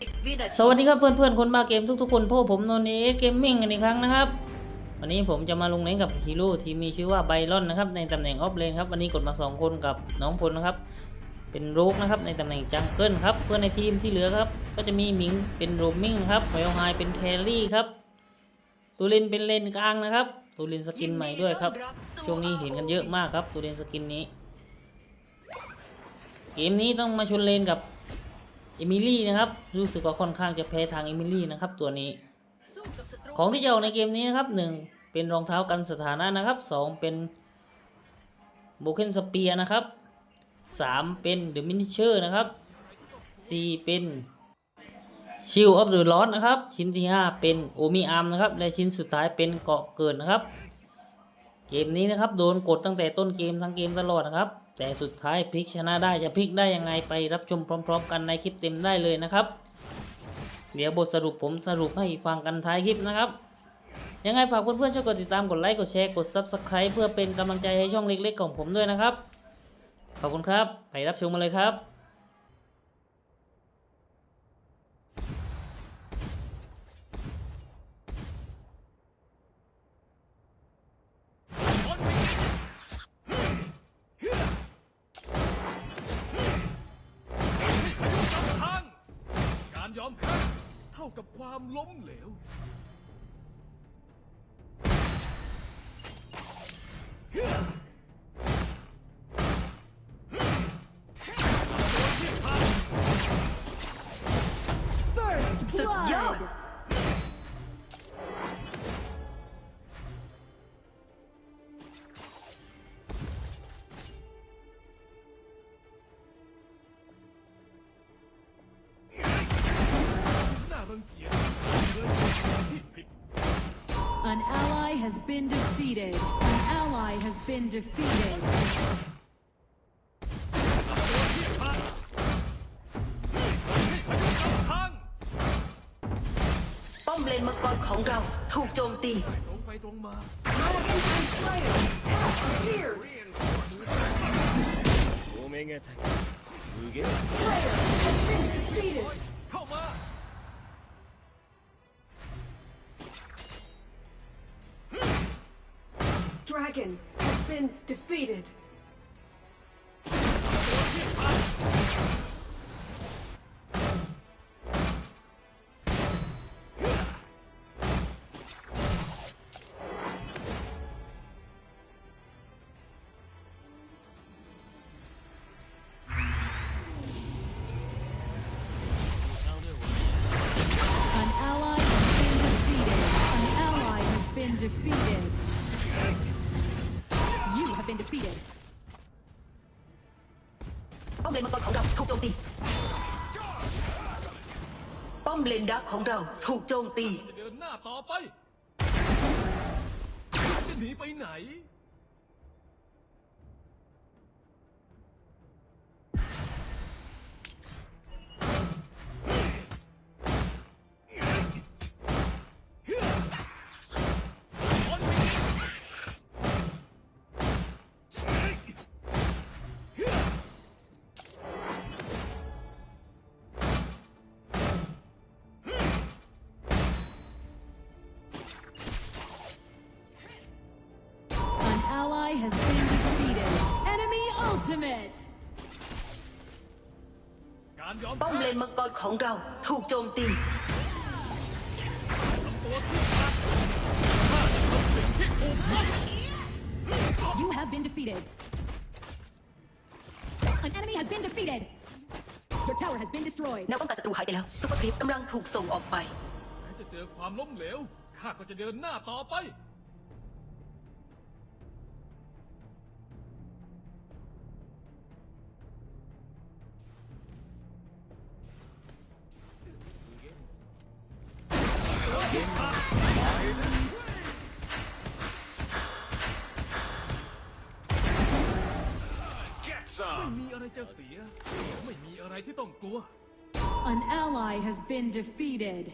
สวัสดีครับเพื่อนๆคนบ้าเกมทุกๆคนพวกผมโนเนเกมมิ่งกันอีกครั้งนะครับ วันนี้ผมจะมาลงเล่นกับฮีโร่ที่มีชื่อว่าไบรอนนะครับในตำแหน่งออฟเลนครับวันนี้กดมา 2 คนกับน้องพลนะครับ เป็นโรกนะครับในตำแหน่งจังเกิลครับเพื่อนในทีมที่เหลือครับ ก็จะมีหมิงเป็นโรมมิ่งครับไวโอไฮเป็นแครี่ครับตูรินเป็นเลนกลางนะครับตูรินสกินใหม่ด้วยครับช่วงนี้เห็นกันเยอะมากครับตูรินสกินนี้ เกมนี้ต้องมาชนเลนกับ เอมิลี่นะครับรู้สึกว่าค่อนข้างจะแพ้ทางเอมิลี่นะครับตัวนี้ ของที่จะออกในเกมนี้นะครับหนึ่งเป็นรองเท้ากันสถานะนะครับสองเป็นโบเคนสเปียนะครับสามเป็นเดอะมินิเชอร์นะครับสี่เป็นชิลออฟเดอะลอนะครับชิ้นที่ห้าเป็นโอมิอาร์มนะครับและชิ้นสุดท้ายเป็นเกาะเกิดนะครับ เกมนี้นะครับโดนกดตั้งแต่ต้นเกมทั้งเกมตลอดนะครับ แต่สุดท้ายพลิกชนะได้จะพลิกได้ยังไงไปรับชมพร้อม ๆ กันในคลิปเต็มได้เลยนะครับ เดี๋ยวบทสรุปผมสรุปให้ฟังกันท้ายคลิปนะครับ ยังไงฝากเพื่อนๆช่วยกดติดตามกดไลค์กดแชร์กด Subscribe เพื่อเป็นกำลังใจให้ช่องเล็กๆของผมด้วยนะครับ ขอบคุณครับ ไปรับชมมาเลยครับ ยอมแพ้เท่ากับความล้มเหลวสุ defeated. An ally has been defeated. Bom lên mất con khổng rau, thu trôn ti. Omega attack. Dragon has been defeated. Defeated. ป้อมเลนมังกรของเราถูกโจมตี ป้อมเลนดักของเราถูกโจมตี จะเดินหน้าต่อไป จะหนีไปไหน ultimate. การยอมป้อมแพ้เลนมังกรของเราถูกโจมตี ตัวที่รักข้าจะทำสิ่งที่ถูกต้อง You have been defeated. An enemy has been defeated. Your tower has been destroyed. แนวป้องกันศัตรูหายไปแล้วซุปเปอร์คลิปกำลังถูกส่งออกไป แม้จะเจอความล้มเหลวข้าก็จะเดินหน้าต่อไป ไม่มีอะไรจะเสีย ไม่มีอะไรที่ต้องกลัว An ally has been defeated.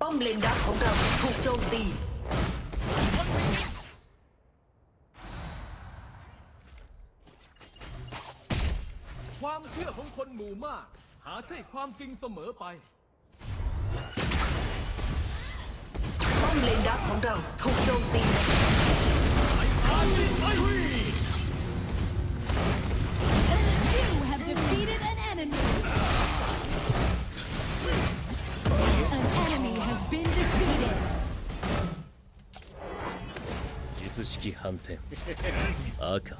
ป้อมเลนดักของเราถูกโจมตี ชื่อของคนหมู่มาก หาใช่ความจริงเสมอไป ป้อมเลนดักของเราถูกโจมตี You have defeated an enemy. An enemy has been defeated. 術式反転赤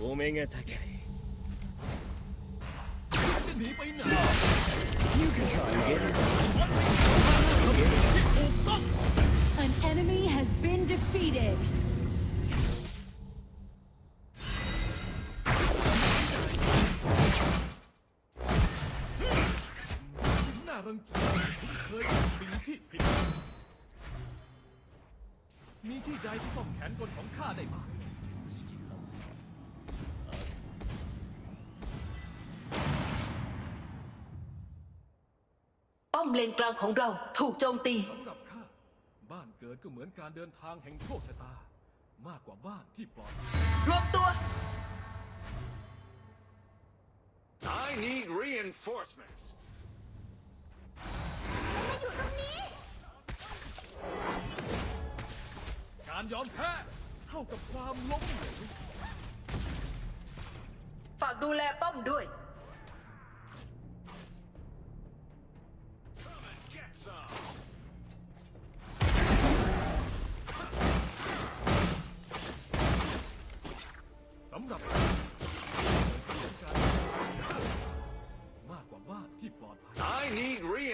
お目が高い จะ หนีไปไหน An enemy has been defeated. น่ารังเกียจผมเคยทำสิ่งที่ผิด มีที่ใดที่ซ่อมแขนกลของข้าได้บ้าง เลนกลางของเรา ถูกโจมตี สำหรับข้าบ้านเกิดก็เหมือนการเดินทางแห่งโชคชะตา มากกว่าบ้านที่ปลอดภัย รวมตัว I need reinforcements. การยอมแพ้เท่ากับความล้มเหลว ฝากดูแลป้อมด้วย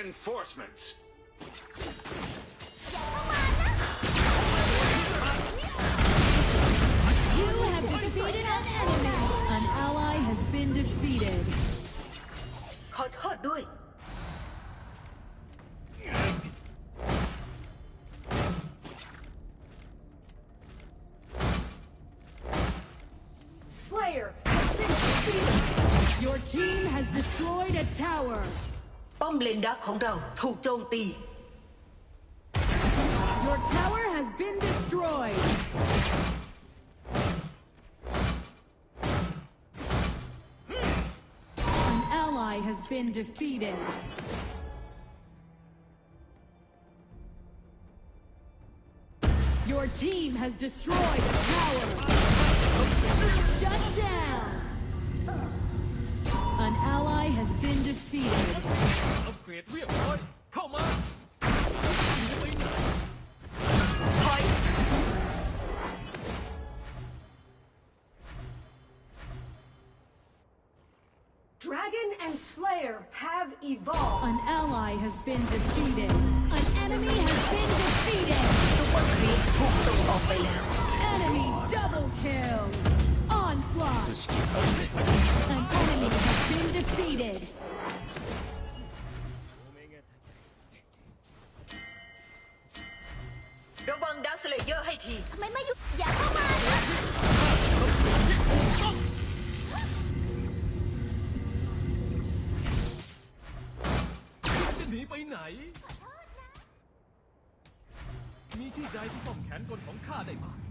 reinforcements. You have defeated an enemy. An ally has been defeated. ขอโทษด้วย Slayer has been defeated. Your team has destroyed a tower. ป้อมเลนดักของเราถูกโจมตี Your tower has been destroyed. An ally has has been defeated. Upgrade Dragon and Slayer have evolved. An ally has been defeated. An enemy has been defeated. Super Creep ถูกส่งออกไปแล้ว Enemy double kill. Onslaught. An ระวังดักสเลเยอร์ให้ที ทำไมไม่หยุดอย่าเข้ามานะจะหนีไปไหน มีที่ใดที่ต้องแขนกลของข้าได้บ้าง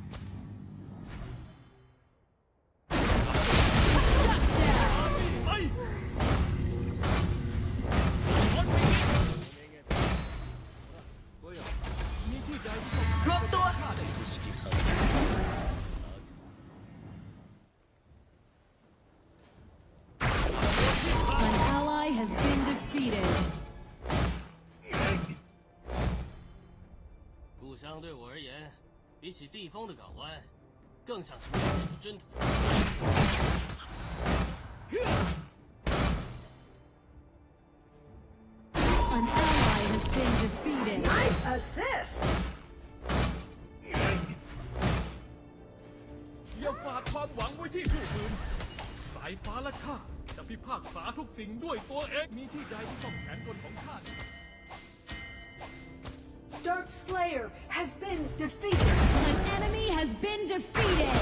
故乡对我而言，比起避风的港湾，更像是梦里的征途。 An ally has been defeated. Nice assist. อย่าฝากความหวังไว้ที่ผู้อื่น สายฟ้าและข้าจะพิพากษาทุกสิ่งด้วยตัวเอง มีที่ใดที่ซ่อมแขนกลของข้าได้ Dark Slayer has been defeated. An enemy has been defeated.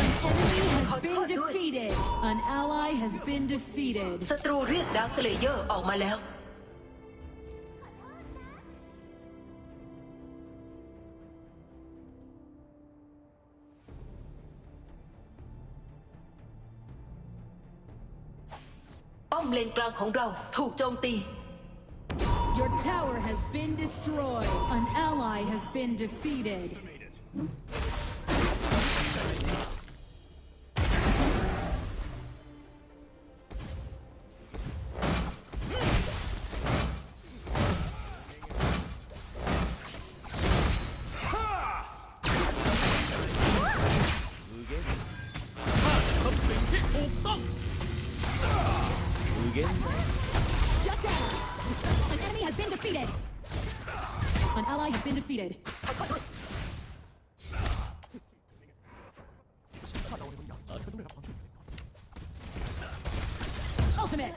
An enemy has been defeated. An ally has been defeated. ศัตรูเรียกดักสเลเยอร์ออกมาแล้ว อมเลนกลางของเราถูกโจมตี your tower has been destroyed. An ally has been defeated. Shut down! Defeated. An ally has been defeated. Ultimate.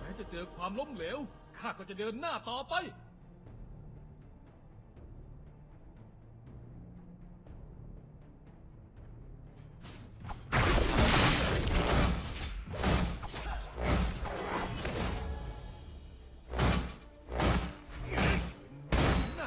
แม้จะเจอความล้มเหลว ข้าก็จะเดินหน้าต่อไป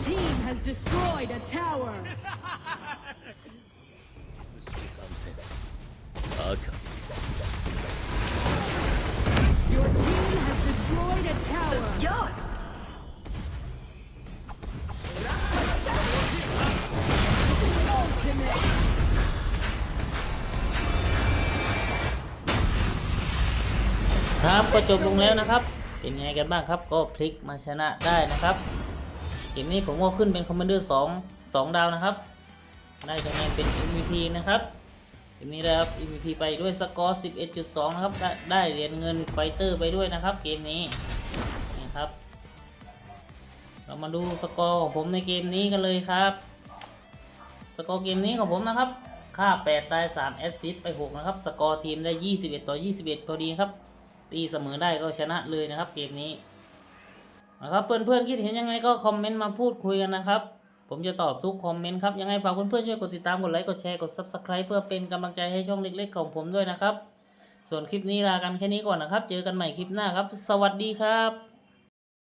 team has destroyed a tower! 赤 Your team has destroyed a tower! ยอด Ultimate! ครับก็จบลงแล้วนะครับ เป็นไงกันบ้างครับ ก็พลิกมาชนะได้นะครับ เกมนี้ผมก็ขึ้นเป็นคอมมานเดอร์2 2ดาวนะครับ ได้คะแนนเป็น MVP นะครับเกมนี้ได้รับ MVP ไปด้วยสกอร์11.2 นะครับ ได้ได้เหรียญเงินไฟเตอร์ไปด้วยนะครับ เกมนี้นี่ครับ เรามาดูสกอร์ของผมในเกมนี้กันเลยครับ สกอร์เกมนี้ของผมนะครับ ค่า 8 ตาย 3 แอสซิสต์ไป 6 นะครับ สกอร์ทีมได้ 21 ต่อ 21 พอดีครับ ตีเสมอได้ก็ชนะเลยนะครับเกมนี้ นะครับเพื่อนๆคิดเห็นยังไงก็คอมเมนต์มาพูดคุยกันนะครับ ผมจะตอบทุกคอมเมนต์ครับยังไงฝากเพื่อนๆช่วยกดติดตามกดไลค์กดแชร์กด Subscribe เพื่อเป็นกำลังใจให้ช่องเล็กๆของผมด้วยนะครับ ส่วนคลิปนี้ลากันแค่นี้ก่อนนะครับ เจอกันใหม่คลิปหน้าครับ สวัสดีครับ